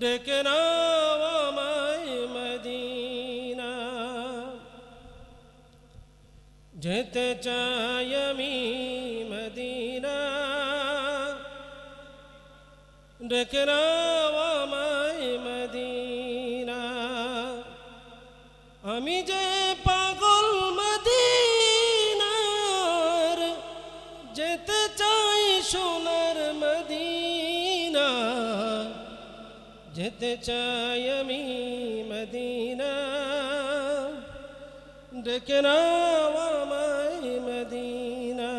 ডেকে নাও আমায় মদিনা। যেতে চাই আমি মদিনা। ডেকে নাও আমায় মদিনা। আমি যে যেতে চাই আমি মদিনা। ডেকে নাও আমায় মদিনা।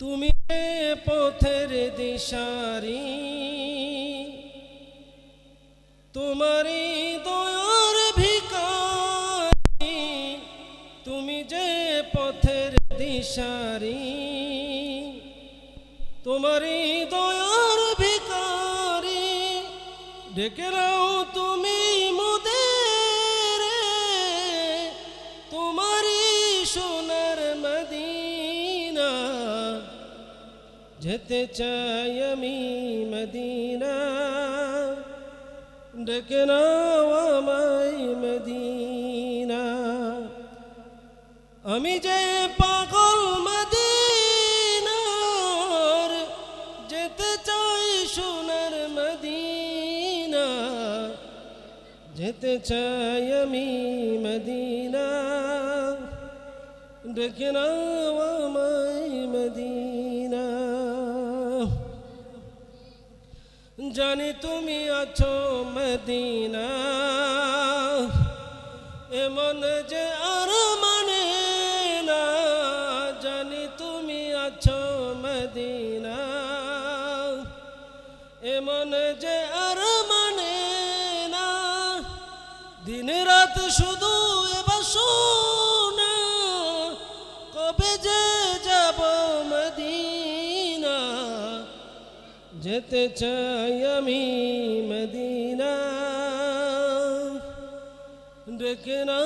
তুমি পথের দিশারি, তোমারই দয়ার ভিকারি তুমি যে পথের দিশারি তোমারই দয়ার ভিকারি ডেকে নাও তুমি মোদের। তোমারই সোনার মদিনা, যেতে চাই আমি মদিনা। ডেকে নাও আমায় মদিনা। আমি যে পাগল যেতে চাই আমি মদিনা। ডেকে নাও আমায় মদিনা। জানি তুমি আছো মদিনা। এমন যে আর মানে না। জানি তুমি আছো মদিনা। এমন যে দিন রাত শুধু এবার শোনা, কবে যে যাব মদিনা? যেতে চাই আমি মদিনা। ডেকে না